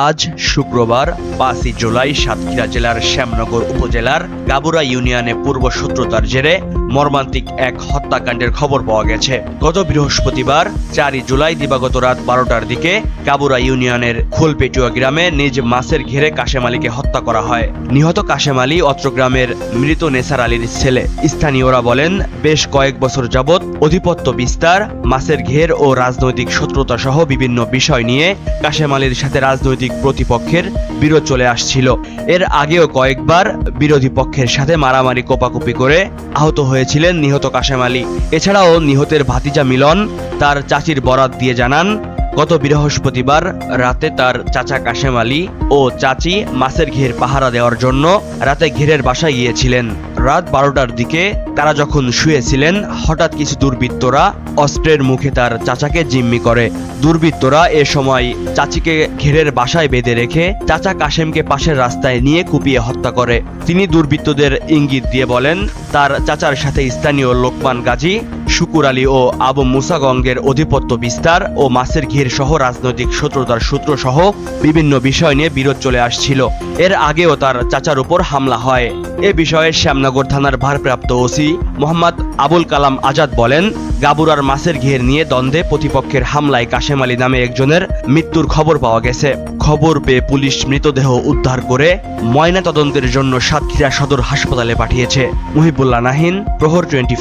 আজ শুক্রবার পাঁচই জুলাই সাতক্ষীরা জেলার শ্যামনগর উপজেলার গাবুরা ইউনিয়নে পূর্ব শত্রুতার জেরে মর্মান্তিক এক হত্যাকাণ্ডের খবর পাওয়া গেছে। গত বৃহস্পতিবার, চারই জুলাই দিবাগত রাত বারোটার দিকে গাবুরা ইউনিয়নের খোলপেটুয়া গ্রামে নিজ মাছের ঘেরে কাশেম আলীকে হত্যা করা হয়। নিহত কাশেম আলী অত্র গ্রামের মৃত নেসার আলীর ছেলে। স্থানীয়রা বলেন, বেশ কয়েক বছর যাবৎ অধিপত্য বিস্তার, মাছের ঘের ও রাজনৈতিক শত্রুতা সহ বিভিন্ন বিষয় নিয়ে কাশেম আলীর সাথে রাজনৈতিক প্রতিপক্ষের বিরোধ চলে আসছিল। এর আগেও কয়েকবার বিরোধী পক্ষের সাথে মারামারি কোপাকুপি করে আহত হয়েছিলেন নিহত কাশেম আলী। এছাড়াও নিহতের ভাতিজা মিলন, তার চাচির বরাত দিয়ে জানান, গত বৃহস্পতিবার রাতে তার চাচা কাশেম আলী ও চাচি মাছের ঘের পাহারা দেওয়ার জন্য রাতে ঘেরের বাসায় গিয়েছিলেন। রাত বারোটার দিকে তারা যখন শুয়েছিলেন, হঠাৎ কিছু দুর্বৃত্তরা অস্ত্রের মুখে তার চাচাকে জিম্মি করে। দুর্বৃত্তরা এ সময় চাচিকে ঘেরের বাসায় বেঁধে রেখে চাচা কাশেমকে পাশের রাস্তায় নিয়ে কুপিয়ে হত্যা করে। তিনি দুর্বৃত্তদের ইঙ্গিত দিয়ে বলেন, তার চাচার সাথে স্থানীয় লোকমান গাজী শুকুর আলী ও আবু মুসাগঙ্গের অধিপত্য বিস্তার ও মাছের ঘের সহ রাজনৈতিক শত্রুতার সূত্র সহ বিভিন্ন বিষয় নিয়ে বিরোধ চলে আসছিল। এর আগেও তার চাচার উপর হামলা হয়। এ বিষয়ে শ্যামনগর থানার ভারপ্রাপ্ত ওসি মোহাম্মদ আবুল কালাম আজাদ বলেন, গাবুরার মাছের ঘের নিয়ে দ্বন্দ্বে প্রতিপক্ষের হামলায় কাশেম আলী নামে একজনের মৃত্যুর খবর পাওয়া গেছে। খবর পেয়ে পুলিশ মৃতদেহ উদ্ধার করে ময়না তদন্তের জন্য সাতক্ষীরা সদর হাসপাতালে পাঠিয়েছে। মুহিবুল্লাহ নাহিন, প্রহর টোয়েন্টি